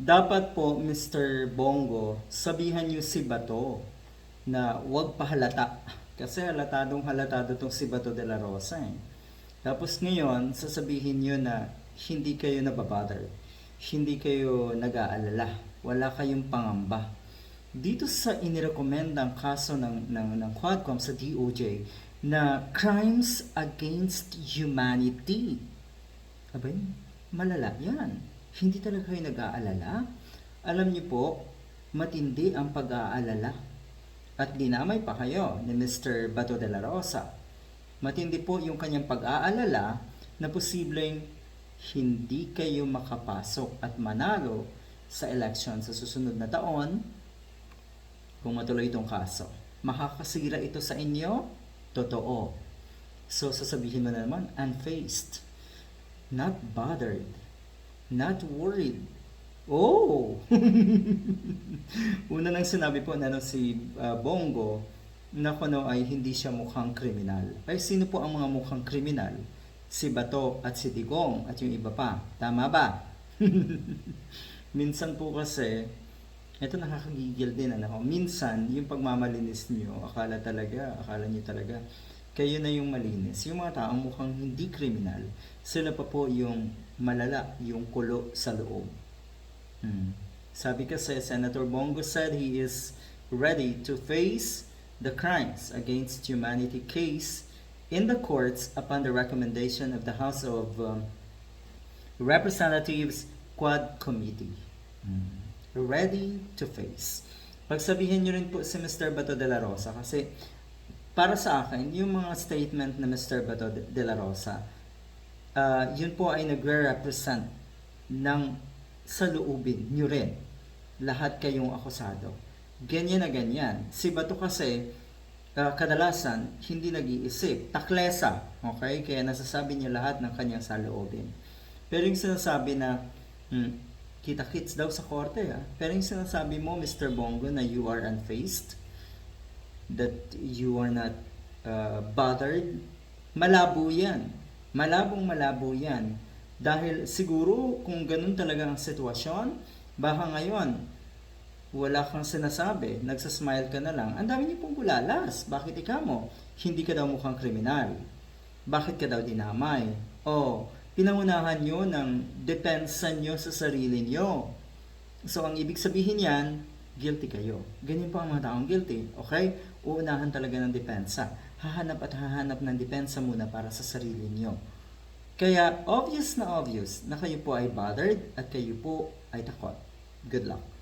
Dapat po, Mr. Bongo, sabihan niyo si Bato na huwag pahalata. Kasi halatadong halatado tong si Bato de la Rosa eh. Tapos ngayon, sasabihin niyo na hindi kayo nababother. Hindi kayo nag-aalala. Wala kayong pangamba. Dito sa inirekomendang kaso ng, ng, ng Quadcom sa DOJ na crimes against humanity. Abay, malala yan. Hindi talaga kayo nag-aalala. Alam niyo po, matindi ang pag-aalala. At dinamay pa kayo ni Mr. Bato de la Rosa. Matindi po yung kanyang pag-aalala na posibleng hindi kayo makapasok at manalo sa election sa susunod na taon kung matuloy itong kaso. Makakasira ito sa inyo? Totoo. So, sasabihin mo na naman, unfaced. Not bothered. Not worried. Oh! Una nang sinabi po na ano, si ah, Bongo na kuno ay hindi siya mukhang kriminal. Ay sino po ang mga mukhang kriminal? Si Bato at si Digong at yung iba pa. Tama ba? Minsan po kasi, ito nakakagigil din ano, minsan yung pagmamalinis niyo, akala talaga, akala niyo talaga, kayo na yung malinis. Yung mga taong mukhang hindi kriminal, sila pa po yung malala, yung kulo sa loob. Hmm. Sabi kasi, Senator Bongo said he is ready to face the crimes against humanity case in the courts upon the recommendation of the House of um, Representatives Quad Committee. Hmm. Ready to face. Pagsabihin nyo rin po si Mr. Bato de la Rosa kasi para sa akin, yung mga statement na Mr. Bato de la Rosa, ah, yun po ay nagre-represent ng sa loobin nyo rin. Lahat kayong akusado. Ganyan na ganyan. Si Bato kasi, ah, kadalasan, hindi nag-iisip. Taklesa. Okay? Kaya nasasabi niya lahat ng kanyang saloobin. Pero yung sinasabi na, hmm, kita-kits daw sa korte ah. Pero yung sinasabi mo, Mr. Bongo, na you are unfaced, that you are not uh, bothered, malabo yan. Malabong malabo yan. Dahil siguro kung ganun talaga ang sitwasyon, baka ngayon, wala kang sinasabi, nagsasmile ka na lang, ang dami niyo pong bulalas. Bakit ikaw mo? Hindi ka daw mukhang kriminal. Bakit ka daw dinamay? O, pinangunahan nyo ng depensa nyo sa sarili nyo. So, ang ibig sabihin yan, guilty kayo. Ganyan po ang mga taong guilty. Okay? Uunahan talaga ng depensa. Hahanap at hahanap ng depensa muna para sa sarili nyo. Kaya, obvious na obvious na kayo po ay bothered at kayo po ay takot. Good luck.